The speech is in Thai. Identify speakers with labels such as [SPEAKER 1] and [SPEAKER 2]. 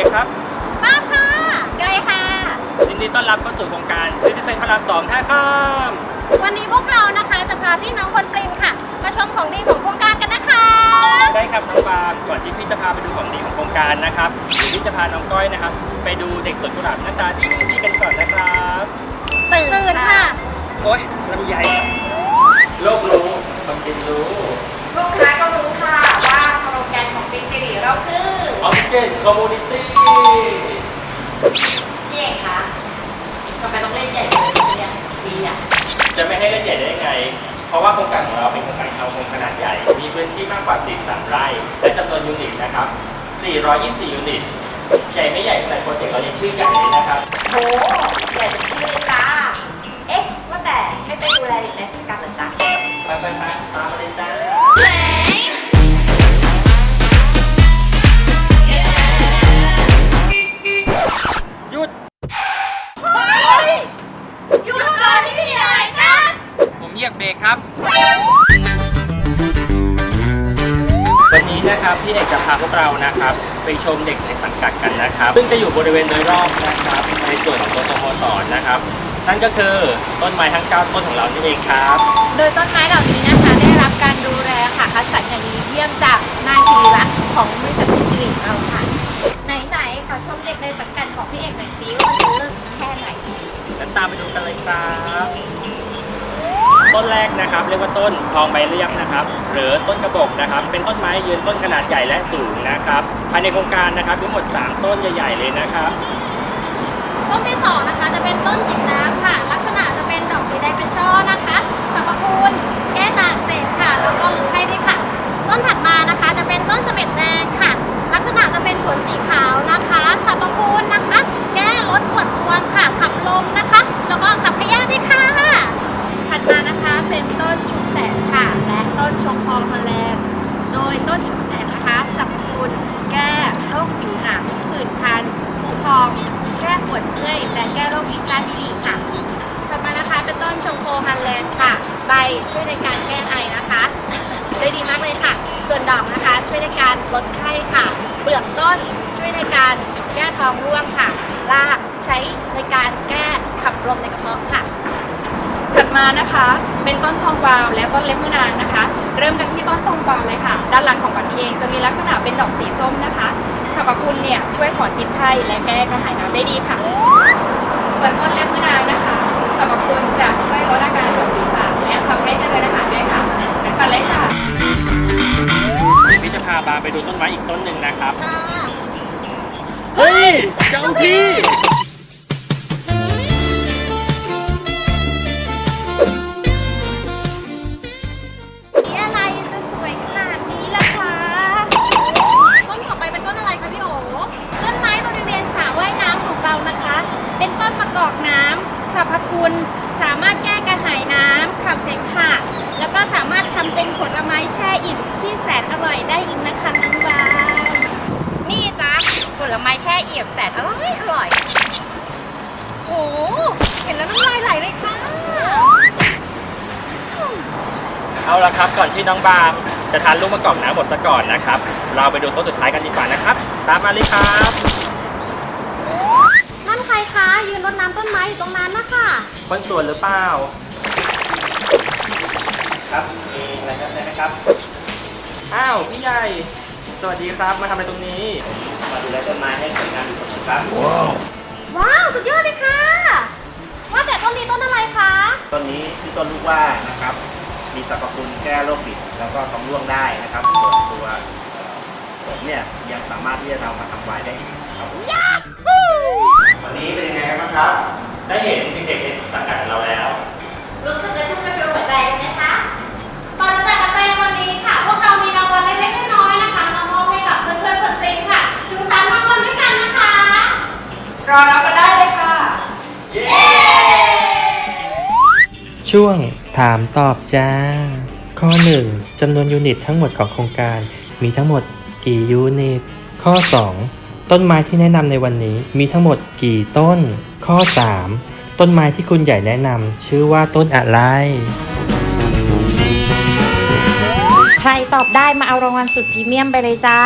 [SPEAKER 1] อกครับ
[SPEAKER 2] ป้าค่ะเกยค่ะ
[SPEAKER 1] ยินดีต้อนรับเข้าสู่โครงการซิติเซนพระรามสองท่าข้าม
[SPEAKER 2] วันนี้พวกเรานะคะจะพาพี่น้องคนปริมค่ะ มาชมของดีของโครงการกันนะคะ
[SPEAKER 1] ใช่ครับน้องปาล์มก่อนที่พี่จะพาไปดูของดีของโครงการนะครับเดี๋ยวพี่จะพาน้องก้อยนะครับ ไปดูเด็กสวนกุหลาบหน้าตาดีดีกันก่อนนะครับ
[SPEAKER 2] ตื่นค่ะ
[SPEAKER 1] โอ๊ยลำใหญ่โลกรู้ จะ
[SPEAKER 3] ไม่ให้เล่น
[SPEAKER 1] ใหญ่ได้ยังไง เพราะว่าโครงการของเราเป็นโครงการทางคงขนาดใหญ่ มีพื้นที่มากกว่า 43 ไร่ และจำนวนยูนิตนะครับ 424 ยูนิต ใหญ่ไม่ใหญ่ขนาดโปรเจกต์เรายังชื่อใหญ่เลยนะครับ
[SPEAKER 3] โหใหญ่ที่เลยจ้า เอ๊ะว่าแต่ให้ไปดูแลเด็กในสังกัดเหรอจ๊ะ
[SPEAKER 1] ยีย
[SPEAKER 4] บเบรกครับ
[SPEAKER 1] วันนี้นะครับพี่เอกจะพาพวกเรานะครับ ไปชมเด็กในสังกัดกันนะครับ ซึ่งจะอยู่บริเวณโดยรอบนะครับ ในส่วนของตัวสโมสรนะครับ นั่นก็คือต้นไม้ทั้ง9ต้นของเรานี่เองครับ
[SPEAKER 2] โดยต้นไม้เหล่านี้นะคะ ได้รับการดูแลค่ะคัดสรรอย่างดีเยี่ยมจากนายศิริรักษ์ของบริษัทพิจิตรเราค่ะไหนๆขอชมเด็กในสังกัดของพี่เอกหน่อยซิว่ามันเลิศแค่ไหน
[SPEAKER 1] งั้นตามไปดูกันเลยครับ ต้นแรกนะครับ เรียกว่าต้นทองใบเรียบนะครับ หรือต้นกระบอกนะครับ เป็นต้นไม้ยืนต้นขนาดใหญ่และสูงนะครับภายในโครงการนะครับทั้งหมด 3 ต้นใหญ่ๆเลยนะครับ
[SPEAKER 2] ต้นที่สองนะคะจะเป็นต้นจิบน้ำค่ะ ลักษณะจะเป็นดอกสีแดงเป็น ยต้นแสงนะคะสรรพคุณแก้โรคผิวหนังผื่นคันผู้พอง แก้ปวดเมื่อยและแก้โรคพิษการที่ดีค่ะถัดมานะคะเป็นต้นชงโคฮันแลนด์ค่ะ ใบช่วยในการแก้ไอนะคะ ได้ดีมากเลยค่ะ ส่วนดอกนะคะช่วยในการลดไข้ค่ะ เปลือกต้นช่วยในการแก้ท้องร่วงค่ะ รากใช้ในการแก้ขับลมในกระเพาะค่ะ
[SPEAKER 3] ถัดมานะคะ เป็นต้นทองกวาวและต้นเล็บมือนางนะคะ เริ่มกันที่ต้นทองกวาวเลยค่ะ ด้านหลังของบัตรเองจะมีลักษณะเป็นดอกสีส้มนะคะสรรพคุณเนี่ยช่วยถอนพิษไข้และแก้กระหายน้ำได้ดีค่ะ ส่วนต้นเล็บมือนางนะคะสรรพคุณจะช่วยลดอาการปวดศีรษะและทำให้เจริญอาหารด้วยค่ะนั่นกันเลยค่ะ
[SPEAKER 1] พี่จะพาบาไปดูต้นไม้อีกต้นหนึ่งนะครับ เฮ้ยเจ้าที่
[SPEAKER 2] เป็นต้น
[SPEAKER 5] มะกอกน้ำสรรพคุณ สามารถแก้กระหายน้ำขับเสมหะแล้วก็สามารถทำเป็นผลไม้แช่อิ่มที่แสนอร่อยได้อีกนะคะน้องบาย
[SPEAKER 2] นี่จ้าผลไม้แช่อี่มแสนอร่อยอร่อยโอ้โหเห็นแล้วน้ำลายไหลเลยค่ะ
[SPEAKER 1] เอาละครับก่อนที่น้องบาจะทานลูกมะกอกน้ำหมดซะก่อนนะครับ เราไปดูต้นสุดท้ายกันดีกว่านะครับ ตามมาเลยครับ
[SPEAKER 2] ต้นไม้อยู่ตรงนั้นนะคะ
[SPEAKER 1] คนสวนหรือเปล่า ครับ มีอะไรกันนะครับ อ้าวพี่ใหญ่ สวัสดีครับ มาทำอะไรตรงนี้ มาดูแลต้นไม้ให้สวยงามที่สุดครับ
[SPEAKER 2] ว้าว สุดยอดเลยค่ะ ว่าแต่ต้นนี้ต้นอะไรคะ
[SPEAKER 6] ต้นนี้ชื่อต้นลูกว่านะครับ มีสรรพคุณแก้โรคบิดแล้วก็ท้องร่วงได้นะครับ ส่วนตัวเอ่อผมเนี่ยยังสามารถที่จะนำมาทำไวน์ได้อีกครับผมวันนี้เป็นยังไงบ้างครับ
[SPEAKER 1] ได้เห็นเด็กๆในสังกัดของเราแล้ว
[SPEAKER 2] รู้สึกกระชุ่มกระชวยหัวใจไหมคะก่อนจะจากกันไปในวันนี้ค่ะ พวกเรามีรางวัลเล็กๆน้อยๆนะคะมามอบให้กับเพื่อนๆคนสตรีค่ะ ถึงสามรางวัลด้วยกันนะคะ
[SPEAKER 3] รอรับกันได้เลยค่ะ
[SPEAKER 7] ช่วงถามตอบจ้า ข้อ 1จำนวนยูนิตทั้งหมดของโครงการมีทั้งหมดกี่ยูนิต ข้อ 2 ต้นไม้ที่แนะนำในวันนี้มีทั้งหมดกี่ต้น ข้อ 3 ต้นไม้ที่คุณใหญ่แนะนำชื่อว่าต้นอะไร
[SPEAKER 5] ใครตอบได้มาเอารางวัลสุดพรีเมียมไปเลยจ้า